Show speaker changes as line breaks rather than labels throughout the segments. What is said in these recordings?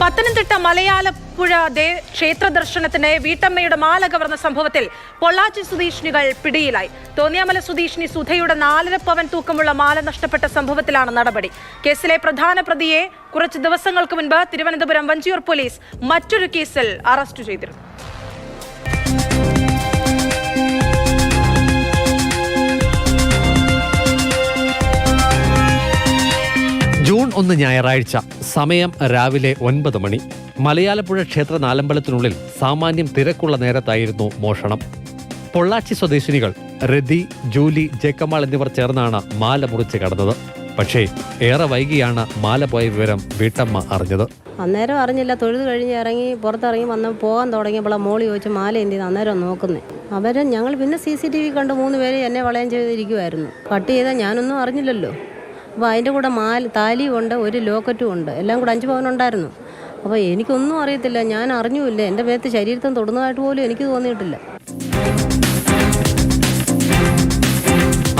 പത്തനംതിട്ട മലയാലപ്പുഴ ദേ ക്ഷേത്ര ദർശനത്തിന് വീട്ടമ്മയുടെ മാല കവർന്ന സംഭവത്തിൽ പൊള്ളാച്ചി സുധീഷിനികൾ പിടിയിലായി. തോന്നിയാമല സുധീഷിനി സുധയുടെ നാലര പവൻ തൂക്കമുള്ള മാല നഷ്ടപ്പെട്ട സംഭവത്തിലാണ് നടപടി. കേസിലെ പ്രധാന പ്രതിയെ കുറച്ച് ദിവസങ്ങൾക്ക് മുൻപ് തിരുവനന്തപുരം വഞ്ചിയൂർ പോലീസ് മറ്റൊരു കേസിൽ അറസ്റ്റ് ചെയ്തിരുന്നു.
ജൂൺ ഒന്ന് ഞായറാഴ്ച സമയം രാവിലെ ഒൻപത് മണി. മലയാലപ്പുഴ ക്ഷേത്ര നാലമ്പലത്തിനുള്ളിൽ സാമാന്യം തിരക്കുള്ള നേരത്തായിരുന്നു മോഷണം. പൊള്ളാച്ചി സ്വദേശിനികൾ രതി ജൂലി ജേക്കമാൾ എന്നിവർ ചേർന്നാണ് മാല മുറിച്ച് കടന്നത്. പക്ഷേ ഏറെ വൈകിയാണ് മാല പോയ വിവരം വീട്ടമ്മ അറിഞ്ഞത്.
അന്നേരം അറിഞ്ഞില്ല. തൊഴുത് കഴിഞ്ഞ് ഇറങ്ങി പുറത്തിറങ്ങി വന്ന് പോകാൻ തുടങ്ങിയപ്പോൾ മോളി ചോദിച്ചു മാല എന്ത് അന്നേരം നോക്കുന്നത് അവർ ഞങ്ങൾ പിന്നെ സി സി ടി വി കണ്ട് മൂന്ന് പേര് എന്നെ വളയം ചെയ്തിരിക്കുമായിരുന്നു കട്ട് ചെയ്താൽ ഞാനൊന്നും അറിഞ്ഞില്ലല്ലോ. അപ്പോൾ അതിന്റെ കൂടെ മാല താലിയും ഉണ്ട് ഒരു ലോക്കറ്റും ഉണ്ട്. എല്ലാം കൂടെ അഞ്ച് പവനുണ്ടായിരുന്നു അപ്പോൾ എനിക്കൊന്നും അറിയത്തില്ല. ഞാൻ അറിഞ്ഞുമില്ല. എന്റെ മേത്ത് ശരീരത്തും തൊടുന്നതായിട്ട് പോലും എനിക്ക് തോന്നിയിട്ടില്ല.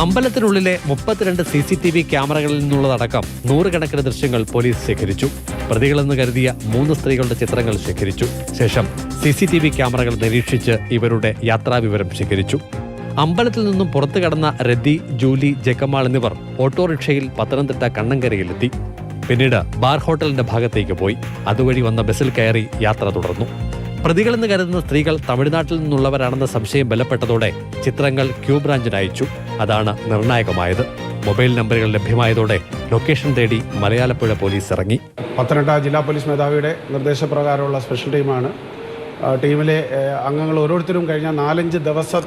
അമ്പലത്തിനുള്ളിലെ മുപ്പത്തിരണ്ട് സി സി ടി വി ക്യാമറകളിൽ നിന്നുള്ളതടക്കം നൂറുകണക്കിന് ദൃശ്യങ്ങൾ പോലീസ് ശേഖരിച്ചു. പ്രതികളെന്ന് കരുതിയ മൂന്ന് സ്ത്രീകളുടെ ചിത്രങ്ങൾ ശേഖരിച്ചു. ശേഷം സി സി ടി വി ക്യാമറകൾ നിരീക്ഷിച്ച് ഇവരുടെ യാത്രാവിവരം ശേഖരിച്ചു. അമ്പലത്തിൽ നിന്നും പുറത്തു കടന്ന രതി ജൂലി ജക്കമാൾ എന്നിവർ ഓട്ടോറിക്ഷയിൽ പത്തനംതിട്ട കണ്ണങ്കരയിലെത്തി. പിന്നീട് ബാർ ഹോട്ടലിന്റെ ഭാഗത്തേക്ക് പോയി. അതുവഴി വന്ന ബസ്സിൽ കയറി യാത്ര തുടർന്നു. പ്രതികളെന്ന് കരുതുന്ന സ്ത്രീകൾ തമിഴ്നാട്ടിൽ നിന്നുള്ളവരാണെന്ന സംശയം ബലപ്പെട്ടതോടെ ചിത്രങ്ങൾ ക്യൂ ബ്രാഞ്ചിന് അയച്ചു. അതാണ് നിർണായകമായത്. മൊബൈൽ നമ്പറുകൾ ലഭ്യമായതോടെ ലൊക്കേഷൻ തേടി മലയാളപ്പുഴ പോലീസ് ഇറങ്ങി.
പത്തനംതിട്ട ജില്ലാ പോലീസ് മേധാവിയുടെ നിർദ്ദേശപ്രകാരമുള്ള സ്പെഷ്യൽ ടീമാണ് ടീമിലെ അംഗങ്ങൾ ഓരോരുത്തരും കഴിഞ്ഞ നാലഞ്ച് ദിവസം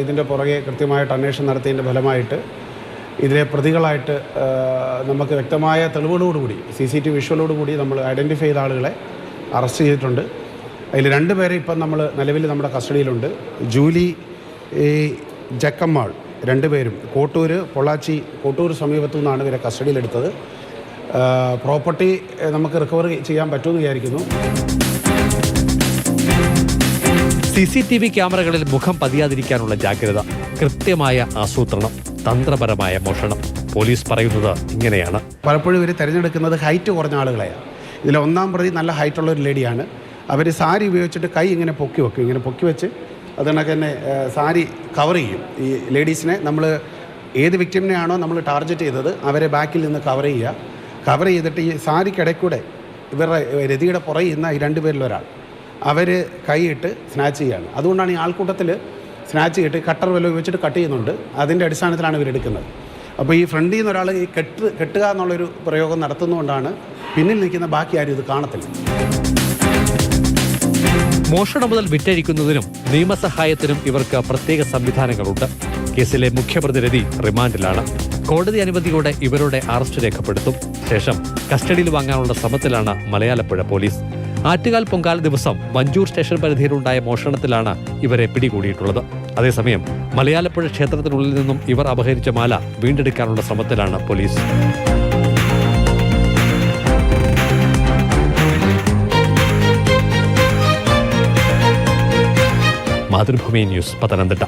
ഇതിന്റെ പുറകെ കൃത്യമായിട്ട് അന്വേഷണം നടത്തിയതിന്റെ ഫലമായിട്ട് ഇതിലെ പ്രതികളായിട്ട് നമുക്ക് വ്യക്തമായ തെളിവുകളോടുകൂടി സി സി ടി വിഷ്വലോടുകൂടി നമ്മൾ ഐഡന്റിഫൈ ചെയ്ത ആളുകളെ അറസ്റ്റ് ചെയ്തിട്ടുണ്ട്. അതിൽ രണ്ട് പേരെ ഇപ്പം നമ്മൾ നിലവിൽ നമ്മുടെ കസ്റ്റഡിയിലുണ്ട്. ജൂലി ജക്കമ്മാൾ രണ്ടുപേരും കോട്ടൂർ പൊള്ളാച്ചി കോട്ടൂർ സമീപത്തു നിന്നാണ് ഇവരെ കസ്റ്റഡിയിലെടുത്തത്. പ്രോപ്പർട്ടി നമുക്ക് റിക്കവർ ചെയ്യാൻ പറ്റുമെന്ന് വിചാരിക്കുന്നു.
സി സി ടി വി ക്യാമറകളിൽ മുഖം പതിയാതിരിക്കാനുള്ള ജാഗ്രത കൃത്യമായ ആസൂത്രണം തന്ത്രപരമായ മോഷണം. പോലീസ് പറയുന്നത് ഇങ്ങനെയാണ്.
പലപ്പോഴും ഇവർ തിരഞ്ഞെടുക്കുന്നത് ഹൈറ്റ് കുറഞ്ഞ ആളുകളെയാണ്. ഇതിൽ ഒന്നാം പ്രതി നല്ല ഹൈറ്റുള്ള ഒരു ലേഡിയാണ്. അവർ സാരി ഉപയോഗിച്ചിട്ട് കൈ ഇങ്ങനെ പൊക്കി വെക്കും. ഇങ്ങനെ പൊക്കി വെച്ച് അതുകൊണ്ടൊക്കെ തന്നെ സാരി കവർ ചെയ്യും. ഈ ലേഡീസിനെ നമ്മൾ ഏത് വിക്ടിമിനെയാണോ നമ്മൾ ടാർഗറ്റ് ചെയ്തത് അവരെ ബാക്കിൽ നിന്ന് കവർ ചെയ്യുക. കവർ ചെയ്തിട്ട് ഈ സാരിക്കിടയ്ക്കൂടെ ഇവരുടെ രതിയുടെ പുറകിൽ നിന്ന് ഈ രണ്ടുപേരിൽ ഒരാൾ അവർ കൈയിട്ട് സ്നാച്ച് ചെയ്യുകയാണ് അതുകൊണ്ടാണ് ഈ ആൾക്കൂട്ടത്തിൽ സ്നാച്ച് ചെയ്തിട്ട് കട്ടർ വല്ല ഉപയോഗിച്ചിട്ട് കട്ട് ചെയ്യുന്നുണ്ട്. അതിന്റെ അടിസ്ഥാനത്തിലാണ് ഇവരെടുക്കുന്നത് അപ്പോൾ ഈ ഫ്രണ്ടിൽ നിന്ന് ഒരാൾ ഈ കെട്ട് കെട്ടുക എന്നുള്ളൊരു പ്രയോഗം നടത്തുന്നതുകൊണ്ടാണ് പിന്നിൽ നിൽക്കുന്ന ബാക്കി ആരും ഇത് കാണത്തില്ല.
മോഷണം മുതൽ വിറ്റഴിക്കുന്നതിനും നിയമസഹായത്തിനും ഇവർക്ക് പ്രത്യേക സംവിധാനങ്ങളുണ്ട്. കേസിലെ മുഖ്യപ്രതി രതി റിമാൻഡിലാണ്. കോടതി അനുമതിയോടെ ഇവരുടെ അറസ്റ്റ് രേഖപ്പെടുത്തും. ശേഷം കസ്റ്റഡിയിൽ വാങ്ങാനുള്ള ശ്രമത്തിലാണ് മലയാളപ്പുഴ പോലീസ്. ആറ്റുകാൽ പൊങ്കാല ദിവസം മഞ്ചൂർ സ്റ്റേഷൻ പരിധിയിലുണ്ടായ മോഷണത്തിലാണ് ഇവരെ പിടികൂടിയിട്ടുള്ളത്. അതേസമയം മലയാളപ്പുഴ ക്ഷേത്രത്തിനുള്ളിൽ നിന്നും ഇവർ അപഹരിച്ച മാല വീണ്ടെടുക്കാനുള്ള ശ്രമത്തിലാണ് പോലീസ്. മാതൃഭൂമി ന്യൂസ് പത്തനംതിട്ട.